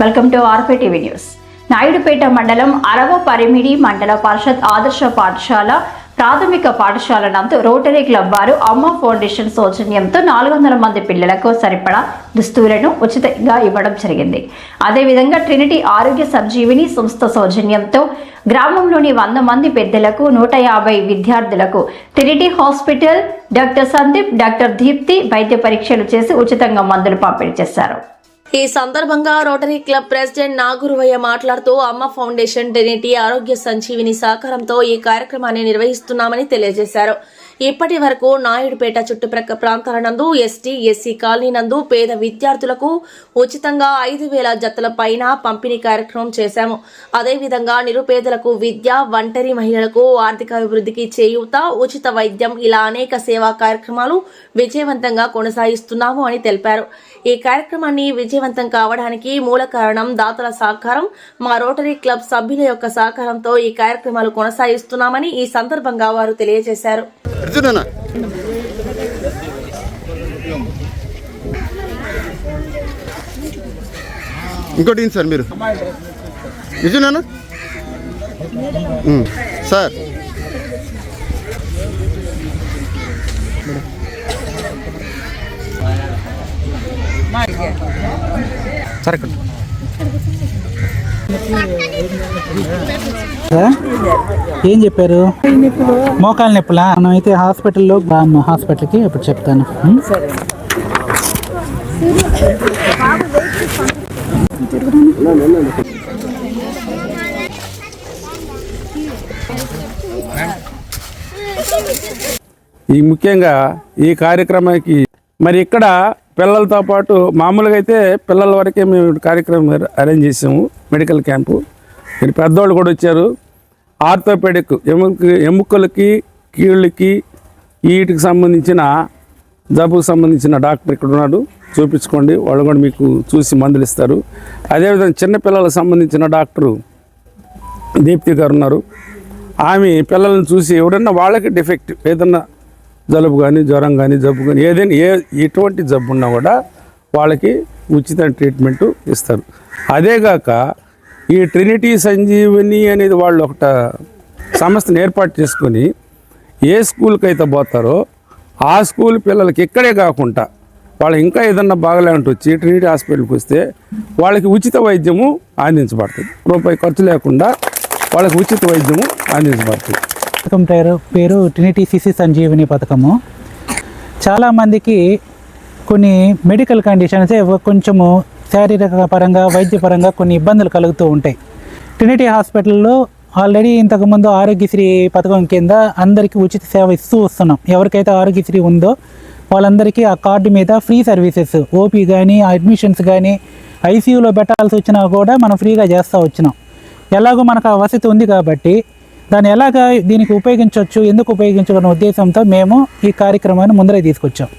Welcome to RP TV news. Naidupeta మండలం అరవ పరిమిడి మండల పరిషత్ ఆదర్శ పాఠశాల ప్రాథమిక పాఠశాల నందు రోటరీ క్లబ్ వారు అమ్మ ఫౌండేషన్ సౌజన్యంతో నాలుగు వందల మంది పిల్లలకు సరిపడా దుస్తువులను ఉచితంగా ఇవ్వడం జరిగింది. అదేవిధంగా ట్రినిటీ ఆరోగ్య సంజీవిని సంస్థ సౌజన్యంతో గ్రామంలోని వంద మంది పెద్దలకు నూట యాభై విద్యార్థులకు trinity hospital doctor Sandeep doctor Deepthi వైద్య పరీక్షలు చేసి ఉచితంగా మందులు పంపిణీ చేశారు. ఈ సందర్భంగా రోటరీ క్లబ్ ప్రెసిడెంట్ నాగురువయ్య మాట్లాడుతూ అమ్మ ఫౌండేషన్ డెనిటీ ఆరోగ్య సంజీవిని సహకారంతో ఈ కార్యక్రమాన్ని నిర్వహిస్తున్నామని తెలియజేశారు. ఇప్పటి వరకు నాయుడుపేట చుట్టుప్రక్క ప్రాంతాల నందు ఎస్టీ ఎస్సీ కాలనీ నందు పేద విద్యార్థులకు ఉచితంగా ఐదు వేల జతల పైన పంపిణీ కార్యక్రమం చేశాము. అదేవిధంగా నిరుపేదలకు విద్య ఒంటరి మహిళలకు ఆర్థిక అభివృద్ధికి చేయూత ఉచిత వైద్యం ఇలా అనేక సేవా కార్యక్రమాలు విజయవంతంగా కొనసాగిస్తున్నాము అని తెలిపారు. ఈ కార్యక్రమాన్ని విజయవంతం కావడానికి మూల కారణం దాతల సహకారం మా రోటరీ క్లబ్ సభ్యుల యొక్క సహకారంతో ఈ కార్యక్రమాలు కొనసాగిస్తున్నామని ఈ సందర్భంగా వారు తెలియజేశారు. ఇంకోటి సార్ మీరు? నిజమేనా సార్ ఏం చెప్పారు? మోకాలు నొప్పులా? మనం అయితే హాస్పిటల్లో హాస్పిటల్కి ఇప్పుడు చెప్తాను? ఈ ముఖ్యంగా ఈ కార్యక్రమానికి మరి ఇక్కడ పిల్లలతో పాటు మామూలుగా అయితే పిల్లల వరకే మేము కార్యక్రమం అరేంజ్ చేసాము మెడికల్ క్యాంపు మరి పెద్దవాళ్ళు కూడా వచ్చారు. ఆర్థోపెడిక్ ఎముక ఎముకలకి కీళ్ళకి వీటికి సంబంధించిన జబ్బుకు సంబంధించిన డాక్టర్ ఇక్కడ ఉన్నాడు. చూపించుకోండి వాళ్ళు కూడా మీకు చూసి మందులు ఇస్తారు. అదేవిధంగా చిన్నపిల్లలకు సంబంధించిన డాక్టరు దీప్తి గారు ఉన్నారు. ఆమె పిల్లల్ని చూసి ఎవడన్నా వాళ్ళకి డిఫెక్ట్ ఏదన్నా జలుబు కానీ జ్వరం కానీ జబ్బు కానీ ఏదైనా ఏ ఎటువంటి జబ్బు ఉన్నా కూడా వాళ్ళకి ఉచిత ట్రీట్మెంట్ ఇస్తారు. అదేగాక ఈ ట్రినిటీ సంజీవిని అనేది వాళ్ళు ఒకట సంస్థను ఏర్పాటు చేసుకొని ఏ స్కూల్కి అయితే పోతారో ఆ స్కూల్ పిల్లలకి ఇక్కడే కాకుండా వాళ్ళు ఇంకా ఏదన్నా బాగలేమంటే వచ్చి ట్రినిటీ హాస్పిటల్కి వస్తే వాళ్ళకి ఉచిత వైద్యము అందించబడుతుంది. రూపాయి ఖర్చు లేకుండా వాళ్ళకి ఉచిత వైద్యము అందించబడుతుంది. పథకం పేరు పేరు ట్రినిటీ సిసి సంజీవిని పథకము. చాలామందికి కొన్ని మెడికల్ కండిషన్స్ కొంచెము శారీరక పరంగా వైద్యపరంగా కొన్ని ఇబ్బందులు కలుగుతూ ఉంటాయి. ట్రినిటీ హాస్పిటల్లో ఆల్రెడీ ఇంతకుముందు ఆరోగ్యశ్రీ పథకం కింద అందరికీ ఉచిత సేవ ఇస్తూ వస్తున్నాం. ఎవరికైతే ఆరోగ్యశ్రీ ఉందో వాళ్ళందరికీ ఆ కార్డు మీద ఫ్రీ సర్వీసెస్ ఓపీ కానీ అడ్మిషన్స్ కానీ ఐసీయూలో పెట్టాల్సి వచ్చినా కూడా మనం ఫ్రీగా చేస్తూ వచ్చినాం. ఎలాగో మనకు ఆ వసతి ఉంది కాబట్టి దాన్ని ఎలాగ దీనికి ఉపయోగించవచ్చు ఎందుకు ఉపయోగించుకున్న ఉద్దేశంతో మేము ఈ కార్యక్రమాన్ని ముందరే తీసుకొచ్చాం.